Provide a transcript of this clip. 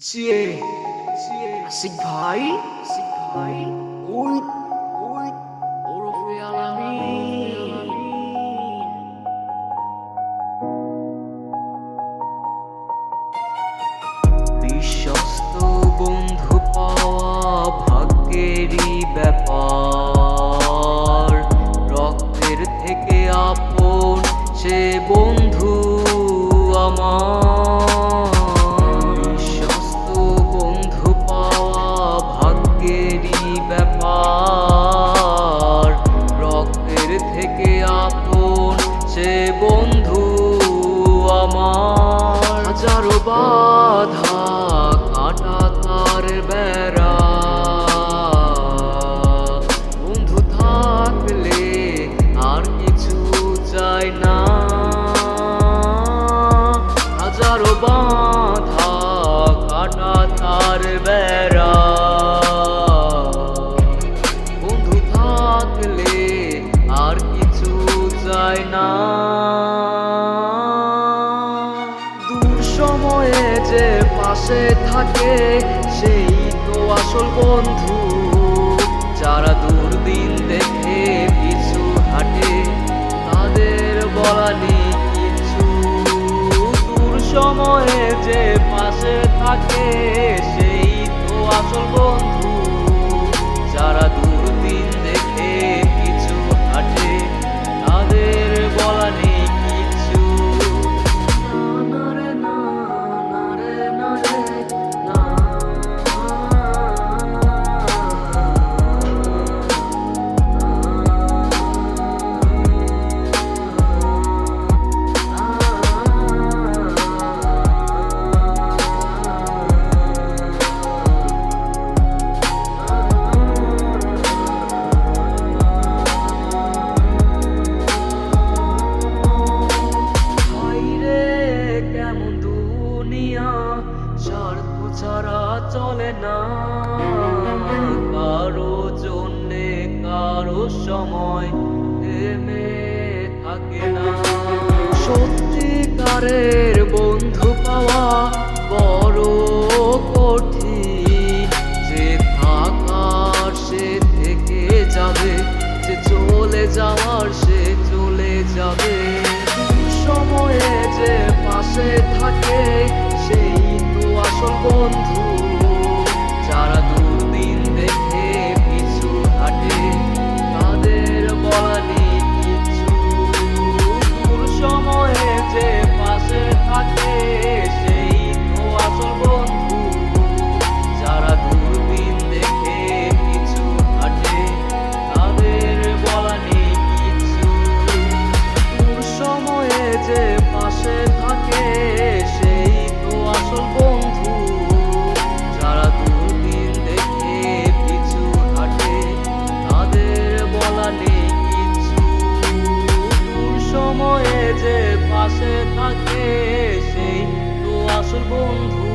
chia sinh thái sinh thái ôi হাজারো বাধা কাটা তার বেড়া। বন্ধু থাকলে আর কিছু চাই না। দূর সময়ে যে পাশে থাকে, সেই তো আসল বন্ধু। সময়ে যে পাশে থাকে সেই তো আসল ছাড়া চলে না। কারও জন্যে কারও সময় থেমে থাকে না। সত্যিকারের বন্ধু পাওয়া বড় কঠিন। যে থাকার সে থেকে যাবে, যে চলে যাওয়ার সে চলে যাবে। আসল বন্ধু। পাশে থাকে সেই। তো আসল বন্ধু